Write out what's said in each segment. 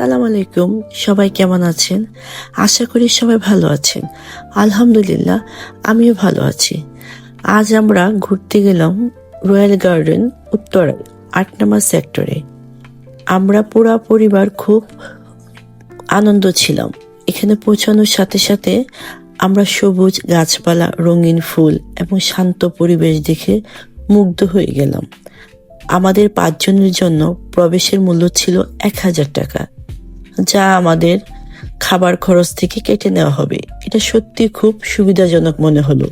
আসসালামু আলাইকুম, সবাই কেমন আছেন? আশা করি সবাই ভালো আছেন। আলহামদুলিল্লাহ, আমিও ভালো আছি। আজ আমরা ঘুরতে গেলাম রয়্যাল গার্ডেন উত্তরায় আট নম্বর সেক্টরে। আমরা পুরা পরিবার খুব আনন্দ ছিলাম। এখানে পৌঁছানোর সাথে সাথে আমরা সবুজ গাছপালা, রঙিন ফুল এবং শান্ত পরিবেশ দেখে মুগ্ধ হয়ে গেলাম। আমাদের পাঁচজনের জন্য প্রবেশের মূল্য ছিল এক হাজার টাকা। যা আমাদের খাবার খরচ থেকে কেটে নেওয়া হবে। এটা সত্যি খুব সুবিধাজনক মনে হলো।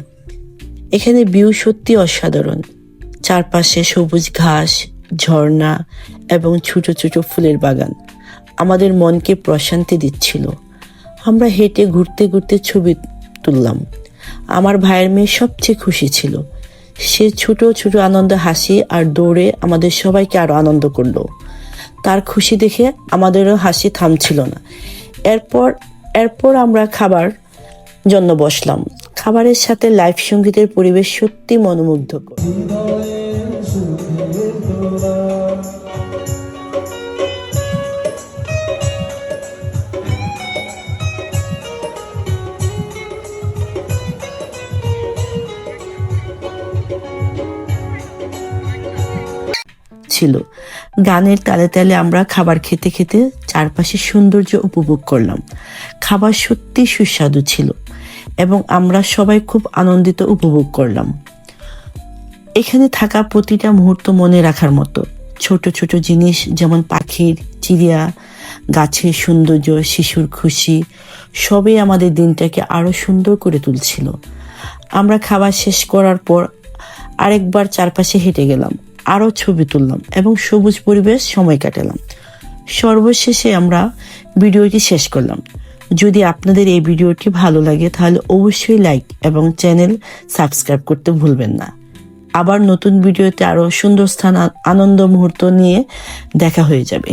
এখানে ভিউ সত্যি অসাধারণ। চারপাশে সবুজ ঘাস, ঝর্ণা এবং ছোট ছোট ফুলের বাগান। আমাদের মনকে প্রশান্তি দিচ্ছিল। আমরা হেঁটে ঘুরতে ঘুরতে ছবি তুললাম। আমার ভাইয়ের মেয়ে সবচেয়ে খুশি ছিল। সে ছোট ছোট আনন্দ হাসি আর দৌড়ে আমাদের সবাইকে আরও আনন্দ করল। তার খুশি দেখে আমাদেরও হাসি থামছিল না। এরপর এরপর আমরা খাবার জন্য বসলাম। খাবারের সাথে লাইভ সঙ্গীতের পরিবেশ সত্যি মনোমুগ্ধকর। ছিল। গানের তালে তালে আমরা খাবার খেতে খেতে চারপাশের সৌন্দর্য উপভোগ করলাম। খাবার সত্যি সুস্বাদু ছিল এবং আমরা সবাই খুব আনন্দিত উপভোগ করলাম। এখানে থাকা প্রতিটা মুহূর্ত মনে রাখার মতো। ছোট ছোট জিনিস যেমন পাখির চিড়িয়া, গাছের সৌন্দর্য, শিশুর খুশি, সবই আমাদের দিনটাকে আরও সুন্দর করে তুলছিল। আমরা খাবার শেষ করার পর আরেকবার চারপাশে হেঁটে গেলাম। আরও ছবি তুললাম এবং সবুজ পরিবেশ সময় কাটালাম। সর্বশেষে আমরা ভিডিওটি শেষ করলাম। যদি আপনাদের এই ভিডিওটি ভালো লাগে, তাহলে অবশ্যই লাইক এবং চ্যানেল সাবস্ক্রাইব করতে ভুলবেন না। আবার নতুন ভিডিওতে আরও সুন্দর স্থান আনন্দ মুহূর্ত নিয়ে দেখা হয়ে যাবে।